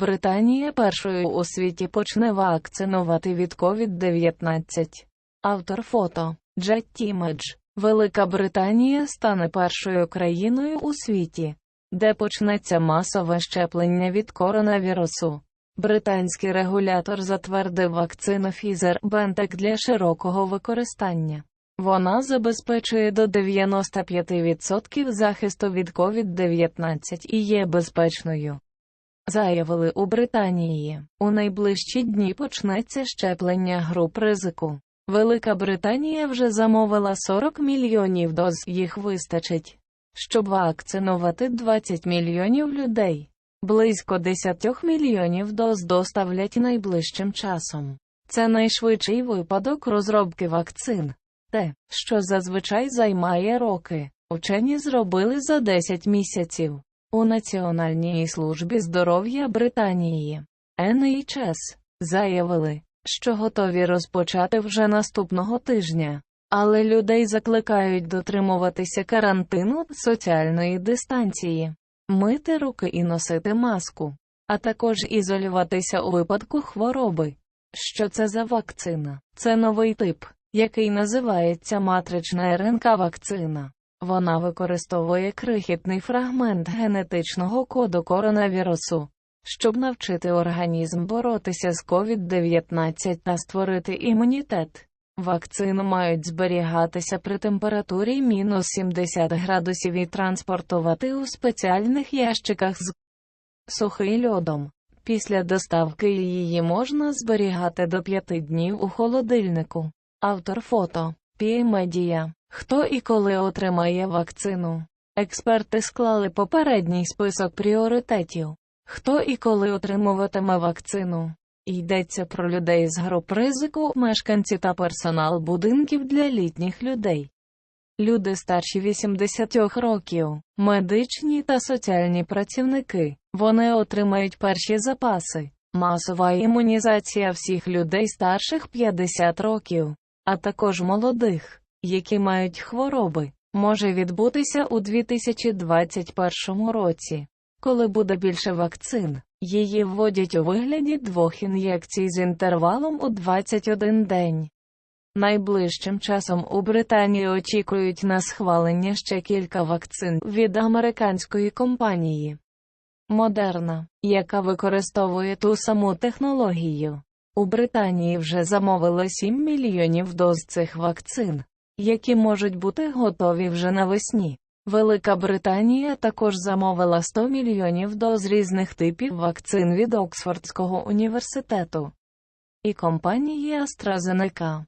Британія першою у світі почне вакцинувати від COVID-19. Автор фото Джет Тімедж. Велика Британія стане першою країною у світі, де почнеться масове щеплення від коронавірусу. Британський регулятор затвердив вакцину Pfizer-BioNTech для широкого використання. Вона забезпечує до 95% захисту від COVID-19 і є безпечною. Заявили у Британії. У найближчі дні почнеться щеплення груп ризику. Велика Британія вже замовила 40 мільйонів доз, їх вистачить, щоб вакцинувати 20 мільйонів людей. Близько 10 мільйонів доз доставлять найближчим часом. Це найшвидший випадок розробки вакцин. Те, що зазвичай займає роки, вчені зробили за 10 місяців. У Національній службі здоров'я Британії NHS заявили, що готові розпочати вже наступного тижня, але людей закликають дотримуватися карантину соціальної дистанції, мити руки і носити маску, а також ізолюватися у випадку хвороби. Що це за вакцина? Це новий тип, який називається матрична РНК вакцина. Вона використовує крихітний фрагмент генетичного коду коронавірусу, щоб навчити організм боротися з COVID-19 та створити імунітет. Вакцини мають зберігатися при температурі мінус 70 градусів і транспортувати у спеціальних ящиках з сухий льодом. Після доставки її можна зберігати до 5 днів у холодильнику. Автор фото Піемедія. Хто і коли отримає вакцину? Експерти склали попередній список пріоритетів. Хто і коли отримуватиме вакцину? Йдеться про людей з груп ризику, мешканці та персонал будинків для літніх людей. Люди старші 80 років, медичні та соціальні працівники, вони отримають перші запаси, масова імунізація всіх людей старших 50 років, а також молодих, які мають хвороби, може відбутися у 2021 році. Коли буде більше вакцин, її вводять у вигляді двох ін'єкцій з інтервалом у 21 день. Найближчим часом у Британії очікують на схвалення ще кілька вакцин від американської компанії Модерна, яка використовує ту саму технологію. У Британії вже замовили 7 мільйонів доз цих вакцин, які можуть бути готові вже навесні. Велика Британія також замовила 100 мільйонів доз різних типів вакцин від Оксфордського університету і компанії AstraZeneca.